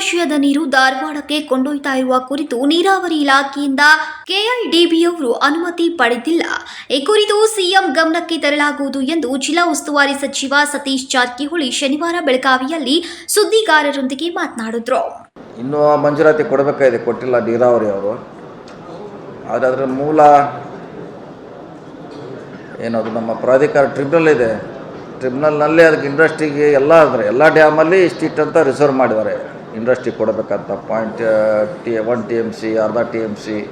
ಜಲಾಶಯದ ನೀರು ಧಾರವಾಡಕ್ಕೆ ಕೊಂಡೊಯ್ತಾ ಇರುವ ಕುರಿತು ನೀರಾವರಿ ಇಲಾಖೆಯಿಂದ ಕೆಐಡಿಬಿಯವರು ಅನುಮತಿ ಪಡೆದಿಲ್ಲ. ಈ ಕುರಿತು ಸಿಎಂ ಗಮನಕ್ಕೆ ತರಲಾಗುವುದು ಎಂದು ಜಿಲ್ಲಾ ಉಸ್ತುವಾರಿ ಸಚಿವ ಸತೀಶ್ ಜಾರಕಿಹೊಳಿ ಶನಿವಾರ ಬೆಳಗಾವಿಯಲ್ಲಿ ಸುದ್ದಿಗಾರರೊಂದಿಗೆ ಮಾತನಾಡಿದ್ರು. ಇನ್ನು ಮಂಜೂರಾತಿ ಕೊಡಬೇಕಾಗಿದೆ, ಕೊಟ್ಟಿಲ್ಲ ನೀರಾವರಿ ಅವರು. ಅದರ ಮೂಲ ಏನದು ನಮ್ಮ ಪ್ರಾಧಿಕಾರ ಟ್ರಿಬ್ಯುನಲ್ ಇದೆ. ಟ್ರಿಬ್ಯುನಲ್ನಲ್ಲಿ ಅದಕ್ಕೆ ಇಂಡಸ್ಟ್ರಿಗೆ ಎಲ್ಲ ಅಂದರೆ ಎಲ್ಲ ಡ್ಯಾಮಲ್ಲಿ ಇಷ್ಟಿಟ್ಟಂತ ರಿಸರ್ವ್ ಮಾಡಿದ್ದಾರೆ. ಇಂಡಸ್ಟ್ರಿಗೆ ಕೊಡಬೇಕಂತ point T one T M C ಅರ್ಧ ಟಿ ಎಂ ಸಿ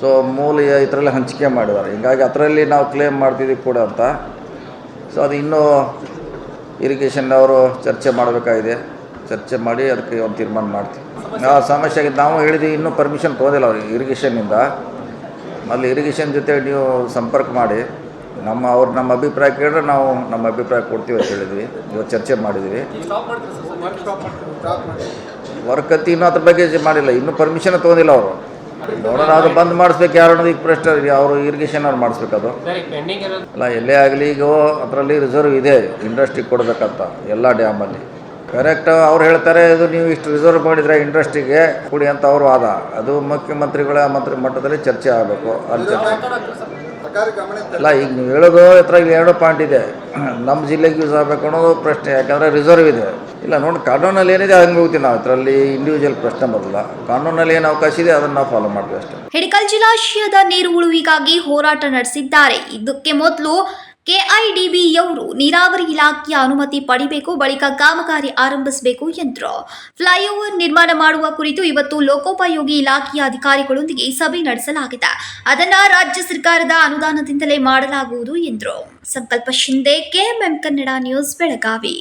ಸೊ ಮೂಲ ಇದರಲ್ಲಿ ಹಂಚಿಕೆ ಮಾಡಿದ್ದಾರೆ. ಹೀಗಾಗಿ ಅದರಲ್ಲಿ ನಾವು ಕ್ಲೇಮ್ ಮಾಡ್ತಿದ್ದೀವಿ ಕೂಡ ಅಂತ. ಸೊ ಅದು ಇನ್ನೂ ಇರಿಗೇಷನ್ನವರು ಚರ್ಚೆ ಮಾಡಬೇಕಾಗಿದೆ. ಚರ್ಚೆ ಮಾಡಿ ಅದಕ್ಕೆ ಒಂದು ತೀರ್ಮಾನ ಮಾಡ್ತೀವಿ. ಆ, ಸಮಸ್ಯೆ ನಾವು ಹೇಳಿದ್ವಿ ಇನ್ನೂ ಪರ್ಮಿಷನ್ ತೊಗೊಂಡಿಲ್ಲ ಅವ್ರಿಗೆ ಇರಿಗೇಷನ್ನಿಂದ ಅಲ್ಲಿ ಇರಿಗೇಷನ್ ಜೊತೆ ನೀವು ಸಂಪರ್ಕ ಮಾಡಿ. ನಮ್ಮ ಅವ್ರು ನಮ್ಮ ಅಭಿಪ್ರಾಯ ಕೇಳಿದ್ರೆ ನಾವು ನಮ್ಮ ಅಭಿಪ್ರಾಯ ಕೊಡ್ತೀವಿ ಅಂತ ಹೇಳಿದ್ವಿ. ಇವತ್ತು ಚರ್ಚೆ ಮಾಡಿದ್ವಿ. ವರ್ಕ್ ಅತಿ ಇನ್ನೂ ಅದ್ರ ಬಗ್ಗೆ ಮಾಡಿಲ್ಲ. ಇನ್ನೂ ಪರ್ಮಿಷನ್ ತೊಗೊಂಡಿಲ್ಲ ಅವರು. ನೋಡೋಣ, ಅದು ಬಂದ್ ಮಾಡಿಸ್ಬೇಕು ಯಾರು ಅನ್ನೋದು ಈಗ ಪ್ರಶ್ನೆ ಅವರು ಇರಿಗೇಷನ್ ಅವ್ರು ಮಾಡಿಸ್ಬೇಕು ಅದು ಅಲ್ಲ, ಎಲ್ಲೇ ಆಗಲಿ ಈಗ ಅದರಲ್ಲಿ ರಿಸರ್ವ್ ಇದೆ. ಇಂಡಸ್ಟ್ರಿಗೆ ಕೊಡಬೇಕಂತ ಎಲ್ಲ ಡ್ಯಾಮಲ್ಲಿ ಕರೆಕ್ಟ್ ಅವ್ರು ಹೇಳ್ತಾರೆ, ಇದು ನೀವು ಇಷ್ಟು ರಿಸರ್ವ್ ಮಾಡಿದರೆ ಇಂಡಸ್ಟ್ರಿಗೆ ಕೊಡಿ ಅಂತ ಅವರು ವಾದ. ಅದು ಮುಖ್ಯಮಂತ್ರಿಗಳ ಮಂತ್ರಿ ಮಟ್ಟದಲ್ಲಿ ಚರ್ಚೆ ಆಗಬೇಕು. ಅಲ್ಲಿ ಚರ್ಚೆ ಅಲ್ಲ ಈಗ ನೀವು ಹೇಳೋದು ಹತ್ರ ಇಲ್ಲಿ ಎರಡು ಪಾಯಿಂಟ್ ಇದೆ. ನಮ್ಮ ಜಿಲ್ಲೆಗೆ ಯೂಸ್ ಆಗಬೇಕು ಅನ್ನೋದು ಪ್ರಶ್ನೆ ಯಾಕಂದರೆ ರಿಸರ್ವ್ ಇದೆ. ಇಲ್ಲ ನೋಡಿ ಕಾನೂನಲ್ಲಿ ಏನಿದೆ ಹಂಗೆ ಹೋಗ್ತೀವಿ ನಾವು ಇದರಲ್ಲಿ ಇಂಡಿವಿಜುವಲ್ ಪ್ರಶ್ನೆ ಬರಲ್ಲ. ಕಾನೂನಲ್ಲಿ ಏನು ಅವಕಾಶ ಇದೆ ಅದನ್ನು ನಾವು ಫಾಲೋ ಮಾಡ್ತೀವಿ ಅಷ್ಟೇ. ಹಿಡಕಲ್ ಜಲಾಶಯದ ನೀರು ಉಳುವಿಗಾಗಿ ಹೋರಾಟ ನಡೆಸಿದ್ದಾರೆ. ಇದಕ್ಕೆ ಮೊದಲು ಕೆಐಡಿಬಿಯವರು ನೀರಾವರಿ ಇಲಾಖೆಯ ಅನುಮತಿ ಪಡಿಬೇಕು, ಬಳಿಕ ಕಾಮಗಾರಿ ಆರಂಭಿಸಬೇಕು ಎಂದರು. ಫ್ಲೈಓವರ್ ನಿರ್ಮಾಣ ಮಾಡುವ ಕುರಿತು ಇವತ್ತು ಲೋಕೋಪಯೋಗಿ ಇಲಾಖೆಯ ಅಧಿಕಾರಿಗಳೊಂದಿಗೆ ಸಭೆ ನಡೆಸಲಾಗಿದೆ. ಅದನ್ನ ರಾಜ್ಯ ಸರ್ಕಾರದ ಅನುದಾನದಿಂದಲೇ ಮಾಡಲಾಗುವುದು ಎಂದರು. Sankalp Shinde K M M Kannada news, Belagavi.